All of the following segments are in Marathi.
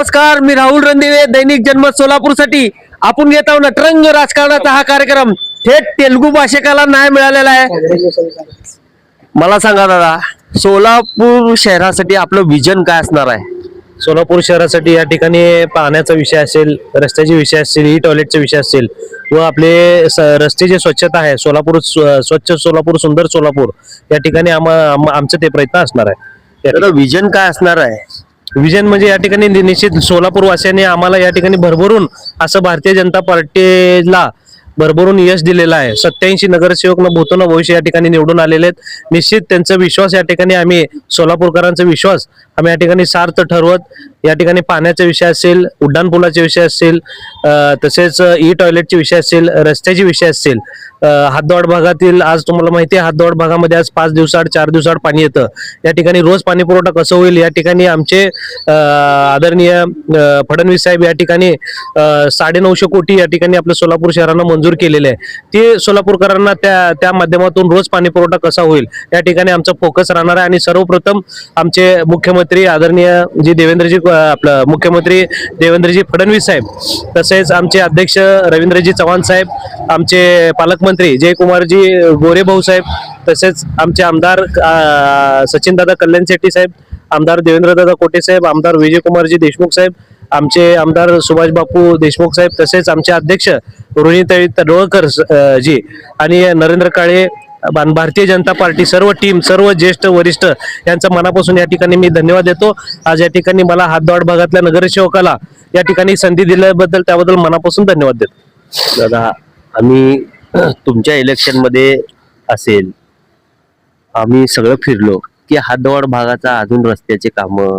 नमस्कार मी राहुल रणदिवे दैनिक जनमत सोलापूरसाठी आपण घेत आहोत नटरंग राजकारणाचा हा कार्यक्रम. थेट तेलुगू भाषिकाला न्याय मिळालेला आहे. मला सांगा दादा सोलापूर शहरासाठी आपलं विजन काय असणार आहे? सोलापूर शहरासाठी या ठिकाणी पाण्याचा विषय असेल रस्त्याचे विषय असतील ई टॉयलेटचे विषय असतील व आपले रस्ते जे स्वच्छता आहे सोलापूर स्व- स्वच्छ सोलापूर सुंदर सोलापूर या ठिकाणी आम- आम- आमचं ते प्रयत्न असणार आहे. त्याचं विजन काय असणार आहे? विजन म्हणजे या ठिकाणी नि- निश्चित सोलापूर वासियांनी आम्हाला या ठिकाणी भरभरून असं भारतीय जनता पार्टीला भरभरून यश दिलेलं आहे. सत्याऐंशी नगरसेवक न भूतो न भविष्य या ठिकाणी निवडून आलेले आहेत. निश्चित त्यांचा विश्वास या ठिकाणी आम्ही सोलापूरकरांचा विश्वास आम्ही या ठिकाणी सार्थ ठरवत या ठिकाणी पाण्याचा विषय असेल उड्डाणपुलाचे विषय असतील तसेच ई टॉयलेटचे विषय असतील रस्त्याचे विषय असतील अं, हातदवाड भागातील आज तुम्हाला माहिती आहे हातदवाड भागामध्ये आज पाच दिवसाआड चार दिवसाआड पाणी येतं. या ठिकाणी रोज पाणी पुरवठा कसं होईल? या ठिकाणी आमचे आदरणीय फडणवीस साहेब या ठिकाणी साडे नऊशे कोटी या ठिकाणी आपल्या सोलापूर शहरांना मंजूर केलेले आहे. ते सोलापूरकरांना त्या त्या माध्यमातून रोज पाणी पुरवठा कसा होईल? या ठिकाणी आमचा फोकस राहणार आहे आणि सर्वप्रथम आमचे मुख्यमंत्री आदरणीय जी देवेंद्रजी आपलं मुख्यमंत्री देवेंद्रजी फडणवीस साहेब तसेच आमचे अध्यक्ष रवींद्रजी चव्हाण साहेब आमचे पालकमंत्री जयकुमारजी गोरे भाऊ साहेब तसेच आमचे आमदार सचिन दादा कल्याण शेट्टी साहेब आमदार देवेंद्रदादा कोटे साहेब आमदार विजयकुमारजी देशमुख साहेब आमचे आमदार सुभाष बापू देशमुख साहेब तसेच आमचे अध्यक्ष रोहिणीताई तडवळकर जी आणि नरेंद्र काळे भारतीय जनता पार्टी सर्व टीम सर्व ज्येष्ठ वरिष्ठ यांचा मनापासून या ठिकाणी मी धन्यवाद देतो. आज या ठिकाणी मला हातदवाड भागातल्या नगरसेवकाला या ठिकाणी संधी दिल्याबद्दल त्याबद्दल मनापासून धन्यवाद देतो. दादा आम्ही तुमच्या इलेक्शनमध्ये असेल आम्ही सगळं फिरलो की हातदवाड भागाचा अजून रस्त्याचे कामं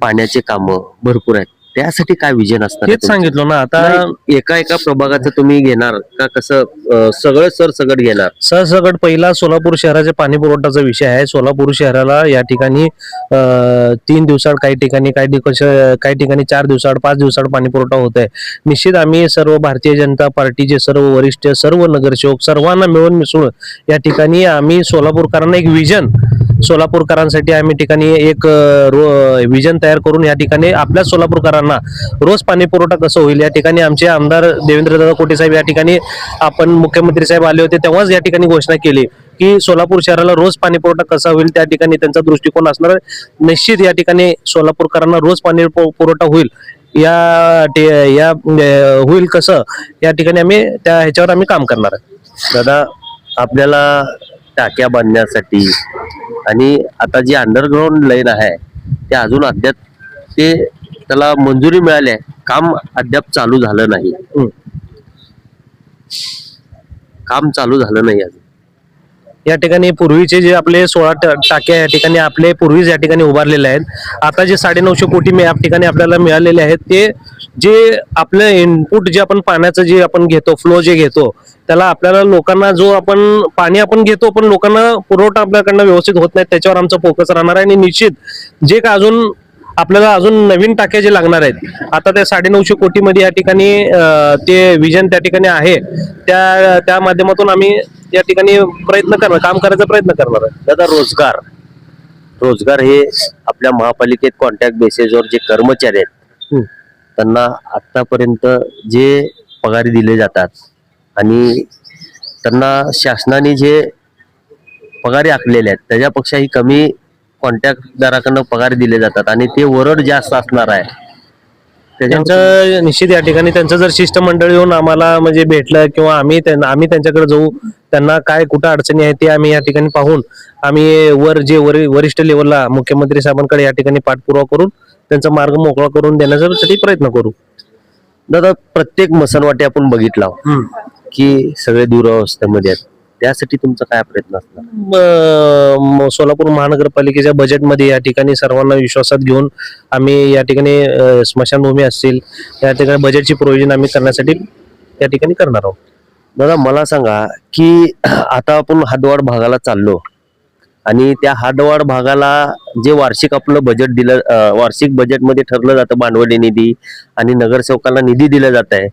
पाण्याचे कामं भरपूर आहेत. त्यासाठी काय विजन आहे तेच? सांगितलं ना आता एका एका प्रभागाचं तुम्ही घेणार का कसं सगळं सर सगळं घेणार? सहसगट पहिला सोलापूर शहराच्या पाणी पुरवठ्याचा विषय आहे. सोलापूर शहराला या ठिकाणी तीन दिवसाड काही ठिकाणी काही काही ठिकाणी चार दिवसाड पाच दिवसाड पाणी पुरवठा होत आहे निश्चित आम्ही सर्व भारतीय जनता पार्टीचे सर्व वरिष्ठ सर्व नगरसेवक सर्वांना मिळून मिसळून या ठिकाणी आम्ही सोलापूरकरांना एक विजन सोलापूरकरांसाठी आम्ही ठिकाणी एक विजन तयार करून या ठिकाणी आपल्या सोलापूरकरांना रोज पाणी पुरवठा कसं होईल या ठिकाणी आमचे आमदार देवेंद्रदादा कोटे साहेब या ठिकाणी आपण मुख्यमंत्री साहेब आले होते तेव्हाच या ठिकाणी घोषणा केली की सोलापूर शहराला रोज पाणी पुरवठा कसा होईल त्या ठिकाणी त्यांचा दृष्टिकोन असणार. निश्चित या ठिकाणी सोलापूरकरांना रोज पाणी पु- पुरवठा होईल या या होईल कसं या ठिकाणी आम्ही त्या ह्याच्यावर आम्ही काम करणार. आहे दादा आपल्याला टाक्या बांधण्यासाठी. आणि आता जी अंडरग्राऊंड लाईन आहे ते अजून अद्याप ते त्याला मंजुरी मिळाली आहे. काम अद्याप चालू झालं नाही. काम चालू झालं नाही अजून. या ठिकाणी पूर्वीचे जे आपले सोळा ट- टाक्या या ठिकाणी आपले पूर्वीच या ठिकाणी उभारलेले आहेत. आता जे साडे नऊशे कोटी मे- या ठिकाणी आपल्याला मिळालेले आहेत ते जे आपलं इनपुट जे आपण पाण्याचं जे आपण घेतो फ्लो जे घेतो त्याला आपल्याला लोकांना जो आपण पाणी आपण घेतो पण लोकांना पुरवठा आपल्याकडनं व्यवस्थित होत नाही त्याच्यावर आमचा फोकस राहणार आहे. आणि निश्चित जे का अजून आपल्याला अजून नवीन टाक्या जे लागणार आहेत आता त्या साडे नऊशे या ठिकाणी ते विजन त्या ठिकाणी आहे. त्या त्या माध्यमातून आम्ही या ठिकाणी प्रयत्न करणार काम करायचा प्रयत्न करणार आहे. दादा रोजगार. रोजगार हे आपल्या महापालिकेत कॉन्ट्रॅक्ट बेसिसवर जे कर्मचारी आहेत. त्यांना आतापर्यंत जे पगारी दिले जातात आणि त्यांना शासनाने जे पगारी आखलेले आहेत त्याच्यापेक्षाही कमी कॉन्ट्रॅक्टदाराकडनं पगार दिले जातात आणि ते वरड जास्त असणार आहे. त्यांचं निश्चित या ठिकाणी त्यांचं जर शिष्टमंडळ येऊन आम्हाला म्हणजे भेटलं किंवा आम्ही आम्ही त्यांच्याकडे जाऊ त्यांना काय कुठं अडचणी आहेत ते आम्ही या ठिकाणी पाहून आम्ही वर जे वरि वरिष्ठ लेवलला मुख्यमंत्री साहेबांकडे या ठिकाणी पाठपुरावा करून त्यांचा मार्ग मोकळा करून देण्यासाठी प्रयत्न करू. दादा प्रत्येक मसनवाटी आपण बघितला की सगळे दुरावस्थेमध्ये आहेत. त्यासाठी तुमचा काय प्रयत्न असणार? सोलापूर महानगरपालिकेच्या बजेटमध्ये या ठिकाणी सर्वांना विश्वासात घेऊन आम्ही या ठिकाणी स्मशानभूमी असतील या ठिकाणी बजेटची प्रोव्हिजन आम्ही करण्यासाठी या ठिकाणी करणार आहोत. दादा मला सांगा की आता आपण हातवाड भागाला चाललो आणि त्या हातवाड भागाला जे वार्षिक आपलं बजेट दिलं वार्षिक बजेटमध्ये ठरलं जातं भांडवली निधी आणि नगरसेवकांना निधी दिला जात आहे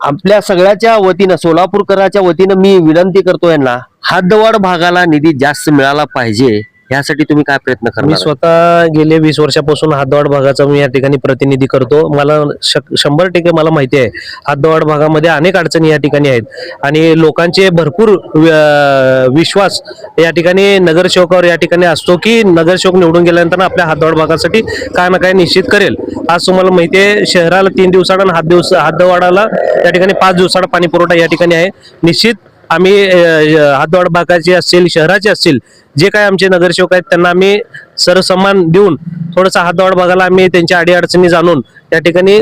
आपल्या सगळ्याच्या वतीनं सोलापूरकराच्या वतीनं मी विनंती करतो यांना हद्दवाड भागाला निधी जास्त मिळाला पाहिजे. यासाठी तुम्ही काय प्रयत्न मी करणार स्वतः गेले वीस वर्षापासून हातदवाड भागाचा मी या ठिकाणी प्रतिनिधी करतो. मला शक- शंभर टक्के मला माहिती आहे हातदवाड भागामध्ये अनेक अडचणी या ठिकाणी आहेत. आणि लोकांचे भरपूर अं, विश्वास या ठिकाणी नगरसेवकावर या ठिकाणी असतो की नगरसेवक निवडून गेल्यानंतर आपल्या हातदवाड भागासाठी काय ना काय निश्चित करेल. आज तुम्हाला माहिती आहे शहराला तीन दिवसाडा आणि हात दिवस हातदवाडाला या ठिकाणी पाच दिवसाडा पाणी पुरवठा या ठिकाणी आहे. निश्चित आम्ही हातवाड भागाचे असतील शहराचे असतील जे काय आमचे नगरसेवक आहेत त्यांना आम्ही सरसन्मान देऊन थोडंसं हातवाड भागाला आम्ही त्यांच्या अडीअडचणी जाणून त्या ठिकाणी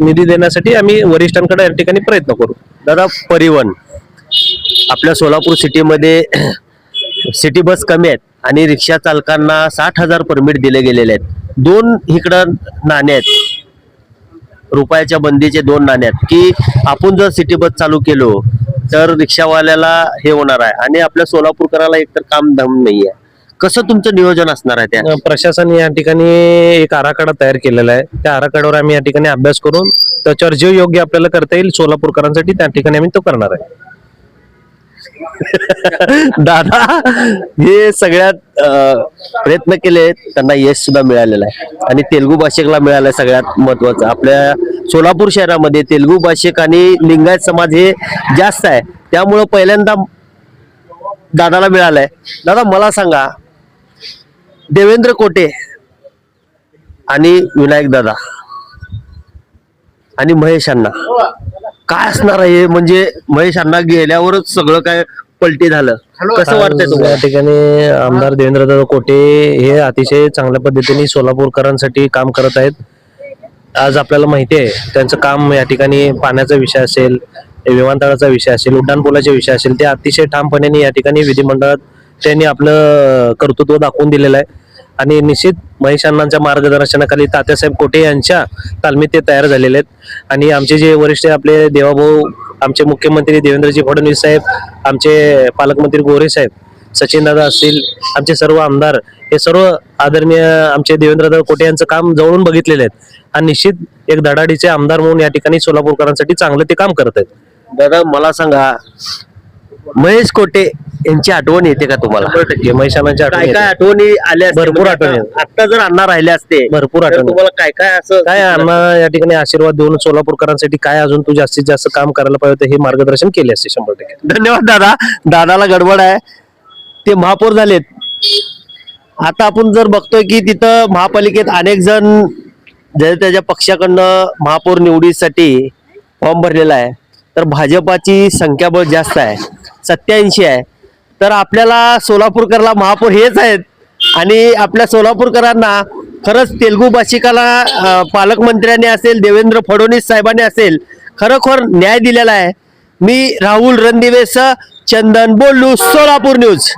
निधी देण्यासाठी आम्ही वरिष्ठांकडे या ठिकाणी प्रयत्न करू. दादा परिवहन. आपल्या सोलापूर सिटीमध्ये सिटी बस कमी आहेत आणि रिक्षा चालकांना साठ हजार परमिट दिले गेलेले आहेत. दोन इकडं नाणे आहेत. रुपयाच्या बंदीचे दोन नाणे आहेत. की आपण जर सिटी बस चालू केलो तर रिक्षावाल्याला हे होणार आहे. आणि आपल्या सोलापूरकराला एकतर काम दम नाही आहे कसं तुमचं नियोजन असणार आहे त्या प्रशासन या ठिकाणी एक आराखडा तयार केलेला आहे. त्या आराखड्यावर आम्ही या ठिकाणी अभ्यास करून त्याच्यावर जे योग्य आपल्याला करता येईल सोलापूरकरांसाठी त्या ठिकाणी आम्ही तो करणार आहे. दादा हे सगळ्यात अं, प्रयत्न केले त्यांना यश सुद्धा मिळालेलं आहे. आणि तेलुगू भाषिकला मिळालंय सगळ्यात महत्वाचं. आपल्या सोलापूर शहरामध्ये तेलुगू भाषिक आणि लिंगायत समाज हे जास्त आहे. त्यामुळं पहिल्यांदा दादाला मिळालंय. दादा मला सांगा देवेंद्र कोटे आणि विनायक दादा आणि महेश अण्णा काय असणार आहे हे? म्हणजे महेश अण्णा गेल्यावरच सगळं काय पलटी झालं. कसं वाटतंय तुम्हाला? या ठिकाणी आमदार देवेंद्रदादा कोटे हे अतिशय चांगल्या पद्धतीने सोलापूरकरांसाठी काम करत आहेत. आज आपल्याला माहिती आहे त्यांचं काम या ठिकाणी पाण्याचा विषय असेल विमानतळाचा विषय असेल उड्डाणपुलाचा विषय असेल ते अतिशय ठामपणे या ठिकाणी विधिमंडळात त्यांनी आपलं कर्तृत्व दाखवून दिलेलं आहे. आणि निश्चित महेश अण्णांच्या मार्गदर्शनाखाली तात्यासाहेब कोटे यांच्या तालमीत ते तयार झालेले आहेत. आणि आमचे जे वरिष्ठ आपले देवाभाऊ आमचे मुख्यमंत्री देवेंद्रजी फडणवीस साहेब आमचे पालकमंत्री गोरे साहेब सचिन दादा असतील आमचे सर्व आमदार हे सर्व आदरणीय आमचे देवेंद्रदादा कोटे यांचं काम जवळून बघितलेले आहेत. आणि निश्चित एक धडाडीचे आमदार म्हणून या ठिकाणी सोलापूरकरांसाठी चांगलं ते काम करत आहेत दादा मला सांगा महेश कोटे यांची आठवण येते का तुम्हाला? महेशानाच्या काय आठवणी काय येतात. आठवणी आल्या? भरपूर म्हणजे आठवणी आता- आता जर अण्णा राहिले असते भरपूर तर आठवणी तुम्हाला काय काय असं काय अण्णा या ठिकाणी आशीर्वाद देऊन सोलापूरकरांसाठी काय अजून तू जास्तीत जास्त काम करायला पाहिजे होतं हे मार्गदर्शन केले असते शंभर टक्के. धन्यवाद दादा. दादाला गडबड आहे. ते महापौर झालेत. आता आपण जर बघतोय की तिथं महापालिकेत अनेक जण जर त्याच्या पक्षाकडनं महापौर निवडीसाठी फॉर्म भरलेला आहे तर भाजपाची संख्याबळ जास्त आहे सत्याऐंशी आहे. तर आपल्याला सोलापूरकरला महापौर हेच आहेत. आणि आपल्या सोलापूरकरांना खरंच तेलगू भाषिकाला पालकमंत्र्यांनी असेल देवेंद्र फडणवीस साहेबांनी असेल खरोखर न्याय दिलेला आहे. मी राहुल रणदिवेस चंदन बोलू सोलापूर न्यूज.